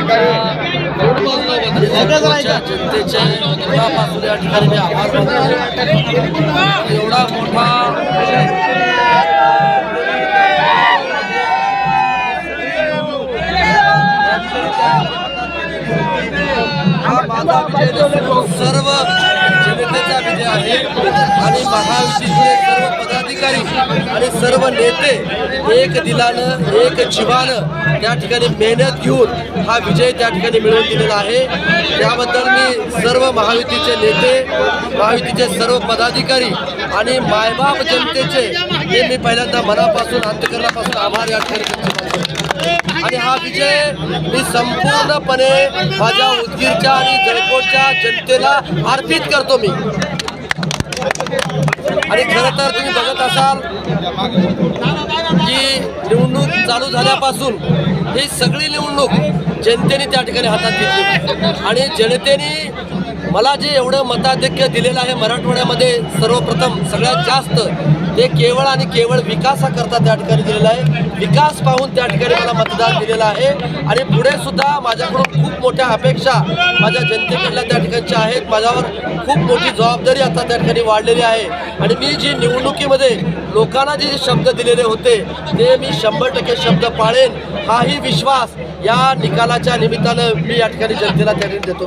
मोठ्या जनतेच्या मनापासून या ठिकाणी मी आभार मानतो. एवढा मोठा हा माझा विजय सर्व जनतेचा विजय आहे. आणि महायुतीचे सर्व सर्व नेते एक दिलानं एक जीवानं त्या ठिकाणी मेहनत घेऊन हा विजय त्या ठिकाणी मिळवून दिलेला आहे. त्याबद्दल मी सर्व महायुतीचे नेते महायुतीचे सर्व पदाधिकारी आणि मायबाप जनतेचे हे मी पहिल्यांदा मनापासून अंतकरणापासून आभार या ठिकाणी आणि हा विजय मी संपूर्णपणे माझ्या उदगीरच्या आणि जळकोटच्या जनतेला अर्पित करतो मी. आणि खरं तर तुम्ही बघत असाल की निवडणूक चालू झाल्यापासून ही सगळी निवडणूक जनतेने त्या ठिकाणी हातात घेतली आणि जनतेने मला जे एवढं मताधिक्य दिलेलं आहे मराठवाड्यामध्ये सर्वप्रथम सगळ्यात जास्त ते केवळ आणि केवळ विकासाकरता त्या ठिकाणी दिलेलं आहे. विकास पाहून त्या ठिकाणी मला मतदान दिलेलं आहे. आणि पुढे सुद्धा माझ्याकडून खूप मोठ्या अपेक्षा माझ्या जनतेकडल्या त्या ठिकाणच्या आहेत. माझ्यावर खूप मोठी जबाबदारी आता त्या ठिकाणी वाढलेली आहे. आणि मी जी निवडणुकीमध्ये लोकांना जे शब्द दिलेले होते ते मी शंभर टक्के शब्द पाळेन हाही विश्वास या निकालाच्या निमित्तानं मी या ठिकाणी जनतेला त्या देतो.